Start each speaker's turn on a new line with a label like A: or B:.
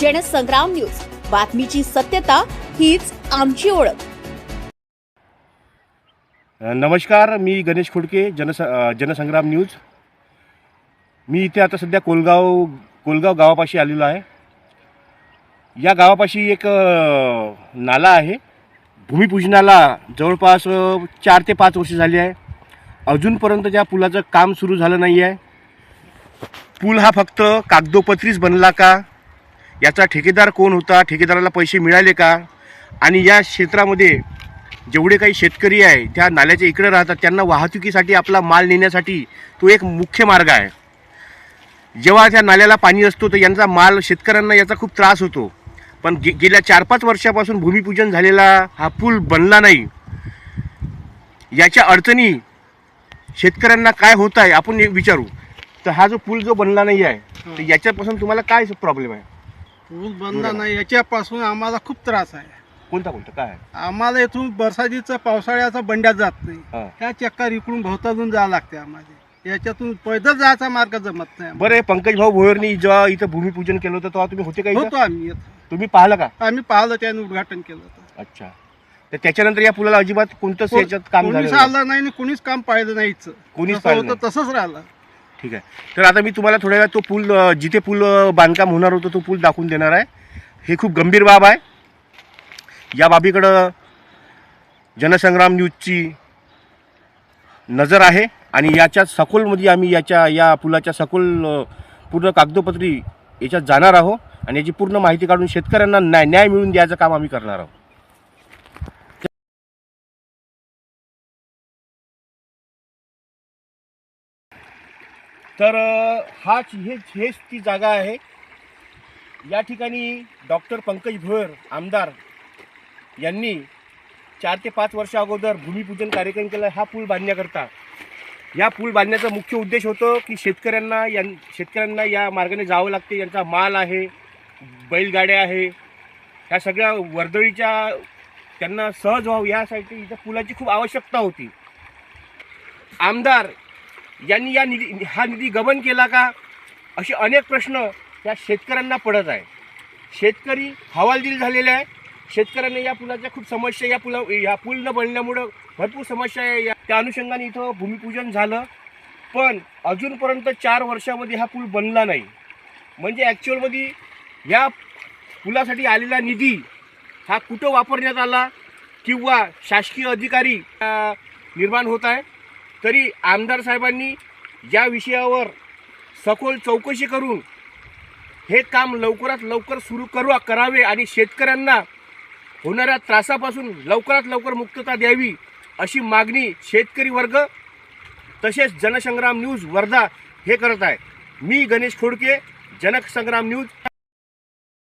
A: Jansangram news. बातमीची सत्यता हीच आमची ओळख.
B: नमस्कार मी गणेश खोडके जनस जनसंग्राम न्यूज. मी इथे आता सध्या कोलगाव कोलगाव गावापाशी आलेलो आहे. या गावापाशी एक नाला आहे. भूमिपूजनाला जवळपास चार ते पाच वर्ष झाली आहे. अजूनपर्यंत त्या पुलाचं काम सुरू झालं नाही आहे पूल हा फक्त कागदोपत्रीच बनला का? याचा ठेकेदार कोण होता? ठेकेदाराला पैसे मिळाले का? आणि या क्षेत्रामध्ये जेवढे काही शेतकरी आहे त्या नाल्याच्या इकडे राहतात त्यांना वाहतुकीसाठी आपला माल नेण्यासाठी तो एक मुख्य मार्ग आहे. जेव्हा त्या नाल्याला पाणी असतो तर यांचा माल शेतकऱ्यांना याचा खूप त्रास होतो. पण गे गेल्या चार पाच वर्षापासून भूमिपूजन झालेला हा पूल बनला नाही. याच्या अडचणी शेतकऱ्यांना काय होत आहे आपण एक विचारू. तर हा जो पूल जो बनला नाही आहे तर याच्यापासून तुम्हाला काय प्रॉब्लेम आहे?
C: पूल बनला नाही याच्यापासून आम्हाला खूप त्रास आहे
B: कोणता कोणता काय?
C: आम्हाला इथून बरसातीचा पावसाळ्याचा बंड्या जात नाही
B: हा.
C: ह्या चक्कर इकडून भोवतातून जावं लागते आम्हाला याच्यातून पैदल जायचा मार्ग जमत नाही.
B: बरं हे पंकज भाऊ भोयरनी जेव्हा इथं भूमिपूजन केलं होतं तेव्हा तुम्ही होते का इथं?
C: होतो आम्ही.
B: तुम्ही पाहिलं का
C: आम्ही पाहिलं त्याने उद्घाटन केलं होतं
B: अच्छा तर त्याच्यानंतर या पुलाला अजिबात कोणतंच याच्यात काम
C: कोणीच
B: झालं नाही.
C: आलं नाही आणि कोणीच काम पाहिलं नाही इथं.
B: कोणीच पाहिलं
C: होतं तसंच राहिलं
B: ठीक आहे. तर आता मी तुम्हाला थोड्या वेळात तो पूल जिथे पूल बांधकाम होणार होतं तो पूल दाखवून देणार आहे. हे खूप गंभीर बाब आहे. या बाबीकडं जनसंग्राम न्यूजची नजर आहे आणि याच्या सखोलमध्ये आम्ही याच्या या पुलाच्या सखोल पूर्ण कागदोपत्री याच्यात जाणार आहोत आणि याची पूर्ण माहिती काढून शेतकऱ्यांना न्याय न्याय मिळवून द्यायचं काम आम्ही करणार आहोत. तर हाच हेच हेच ती जागा आहे. या ठिकाणी डॉक्टर पंकज भोयर आमदार यांनी चार ते पाच वर्ष अगोदर भूमिपूजन कार्यक्रम केला. हा पूल बांधण्याकरता. या पूल बांधण्याचा मुख्य उद्देश होतो की शेतकऱ्यांना यां शेतकऱ्यांना या मार्गाने जावं लागते. यांचा माल आहे बैलगाड्या आहे. ह्या सगळ्या वर्दळीच्या त्यांना सहज व्हावं. यासाठी इथं पुलाची खूप आवश्यकता होती. आमदार यांनी या निधी हा निधी गमन केला का? असे अनेक प्रश्न या शेतकऱ्यांना पडत आहे शेतकरी हवालदिल झालेले आहे शेतकऱ्यांना या पुलाच्या खूप समस्या या पुला या पूल न बनल्यामुळं भरपूर समस्या आहे. या त्या अनुषंगाने इथं भूमिपूजन झालं. पण अजूनपर्यंत चार वर्षामध्ये हा पूल बनला नाही. म्हणजे ॲक्च्युअलमध्ये या पुलासाठी आलेला निधी हा कुठं वापरण्यात आला किंवा शासकीय अधिकारी निर्माण होत आहे तरी आमदार साहेबांनी या विषयावर सखोल चौकशी करून हे काम लवकरात लवकर सुरू करू करावे आणि शेतकऱ्यांना होणाऱ्या त्रासापासून लवकरात लवकर मुक्तता द्यावी अशी मागणी शेतकरी वर्ग तसेच जनसंग्राम न्यूज वर्धा हे करत आहे. मी गणेश खोडके जनसंग्राम न्यूज